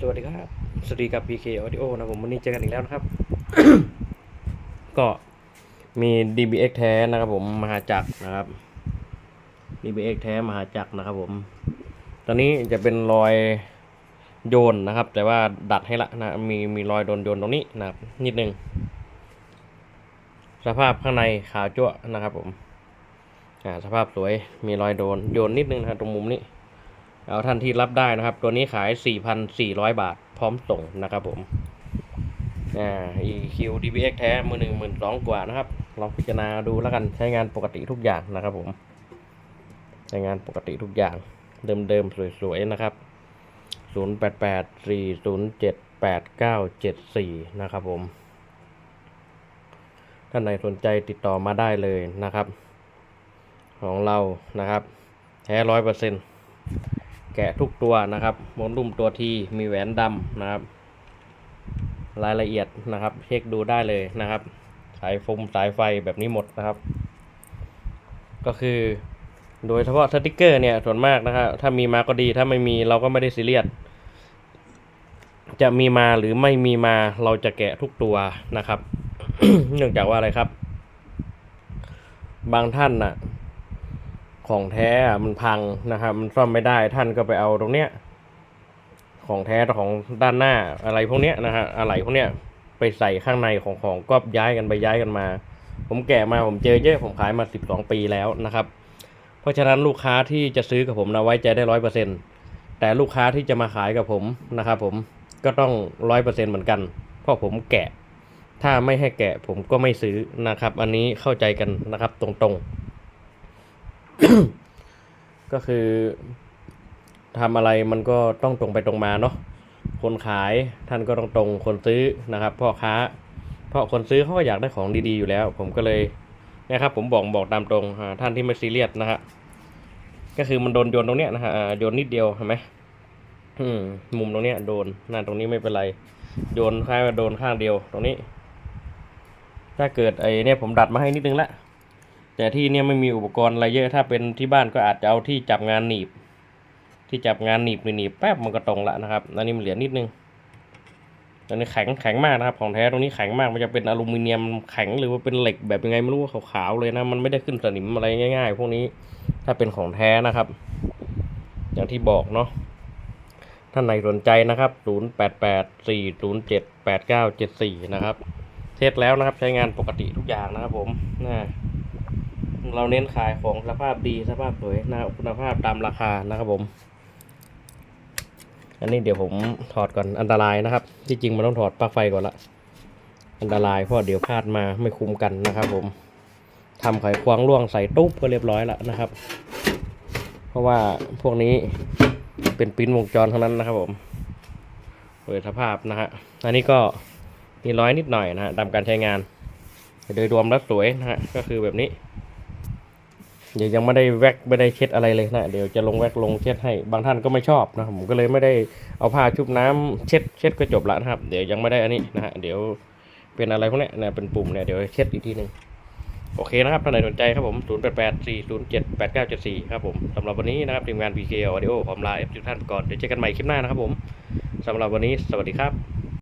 สวัสดีครับ สวัสดีกับ PK Audio นะผมวันนี้เจอกันอีกแล้วนะครับ ก็มี DBX แท้นะครับผมมหาจักรนะครับ DBX แท้มหาจักรนะครับผม ตอนนี้จะเป็นรอยโยนนะครับ แต่ว่าดัดให้ละนะมีมีรอยโดนโยนตรงนี้นะครับ นิดนึง สภาพข้างในขาวจั่วนะครับผม อ่าสภาพสวยมีรอยโดนโยนนิดนึงนะตรงมุมนี้ เอาท่านที่รับได้นะครับ ตัวนี้ขาย 4,400 บาท พร้อมส่งนะครับผมอ่า EQ DBX แท้ มือหนึ่งหมื่นสองกว่านะครับ ลองพิจารณาดูแล้วกันใช้งานปกติทุกอย่างนะครับผม ใช้งานปกติทุกอย่าง เดิมๆ สวยๆ นะครับ 0884078974 นะครับผม ท่านไหนสนใจติดต่อมาได้เลยนะครับ ของเรานะครับ แท้ร้อยเปอร์เซ็นต์ แกะทุกตัวนะครับมดลุ่มตัวทีมีแหวนดำนะครับ รายละเอียดนะครับ เช็คดูได้เลยนะครับ สายฟมสายไฟแบบนี้หมดนะครับ ก็คือโดยเฉพาะสติกเกอร์เนี่ยส่วนมากนะครับถ้ามีมาก็ดีถ้าไม่มีเราก็ไม่ได้ซีเรียสจะมีมาหรือไม่มีมาเราจะแกะทุกตัวนะครับ เนื่องจากว่าอะไรครับ บางท่านน่ะ ของแท้มันพังนะครับ มันซ่อมไม่ได้ท่านก็ไปเอาตรงเนี้ย ของแท้ของด้านหน้าอะไรพวกเนี้ยนะฮะอะไรพวกเนี้ยไปใส่ข้างในของของก็ย้ายกันไปย้ายกันมา ผมแกะมาผมเจอเยอะผมขายมาสิบสองปีแล้วนะครับ เพราะฉะนั้นลูกค้าที่จะซื้อกับผมนะไว้ใจได้ร้อยเปอร์เซ็นตแต่ลูกค้าที่จะมาขายกับผมนะครับผมก็ต้องร้อยเปอร์เซ็นเหมือนกัน เพราะผมแกะ ถ้าไม่ให้แกะผมก็ไม่ซื้อนะครับ อันนี้เข้าใจกันนะครับตรงๆ ก็คือทำอะไรมันก็ต้องตรงไปตรงมาเนาะคนขายท่านก็ต้องตรงคนซื้อนะครับพ่อค้า เพราะคนซื้อเขาก็อยากได้ของดีๆอยู่แล้ว ผมก็เลยนะครับ ผมบอกบอกตามตรงท่านที่ไม่ซีเรียสนะฮะก็คือมันโดนโยนตรงเนี้ยนะฮะโยนนิดเดียวเห็นไหมมุมตรงเนี้ยโดนหน้าตรงนี้ไม่เป็นไร โยนค่ายว่าโดนข้างเดียวตรงนี้ ถ้าเกิดไอ้เนี่ยผมดัดมาให้นิดนึงละ แต่ที่เนี่ยไม่มีอุปกรณ์อะไรเยอะถ้าเป็นที่บ้านก็อาจจะเอาที่จับงานหนีบ ที่จับงานหนีบหนีบแป๊บมันก็ตรงละนะครับอันนี้มันเหลือนิดนึงอันนี้แข็งแข็งมากนะครับของแท้ตรงนี้แข็งมากมันจะเป็นอลูมิเนียมแข็งหรือว่าเป็นเหล็กแบบยังไงไม่รู้ว่าขาวๆเลยนะมันไม่ได้ขึ้นสนิมอะไรง่าย ๆ พวกนี้ถ้าเป็นของแท้นะครับ อย่างที่บอกเนาะท่านไหนสนใจนะครับ 0884078974 นะครับ เทสแล้วนะครับใช้งานปกติทุกอย่างนะครับผมนะ เราเน้นขายของสภาพดีสภาพสวยนะครับคุณภาพตามราคานะครับผม อันนี้เดี๋ยวผมถอดก่อนอันตรายนะครับ ที่จริงมันต้องถอดปลั๊กไฟก่อนละ อันตรายเพราะเดี๋ยวพลาดมาไม่คุ้มกันนะครับ ผมทำไขควงล่วงใส่ตุ๊บก็เรียบร้อยแล้วนะครับ เพราะว่าพวกนี้เป็นปิ้นวงจรทั้งนั้นนะครับผมโดยสภาพนะฮะอันนี้ก็มีร้อยนิดหน่อยนะฮะตามการใช้งานโดยรวมแล้วสวยนะฮะก็คือแบบนี้ ยวยังไม่ได้แว็กไม่ได้เช็ดอะไรเลยนะ เดี๋ยวจะลงแว็กลงเช็ดให้ บางท่านก็ไม่ชอบนะผมก็เลยไม่ได้เอาผ้าชุบน้ำเช็ดเช็ดก็จบละนะครับ เดี๋ยวยังไม่ได้อันนี้นะฮะ เดี๋ยวเป็นอะไรพวกเนี้ยนะ เป็นปุ่มเนี่ย เดี๋ยวเช็ดอีกทีหนึ่งโอเคนะครับ ท่านไหนสนใจครับผม 0 8 8 4 0 7 8 9 7 4 ครับผม สำหรับวันนี้นะครับทีมงาน PK Audio ผมลาเอฟทุกท่านก่อน เดี๋ยวเจอกันใหม่คลิปหน้านะครับผม สำหรับวันนี้ สวัสดีครับ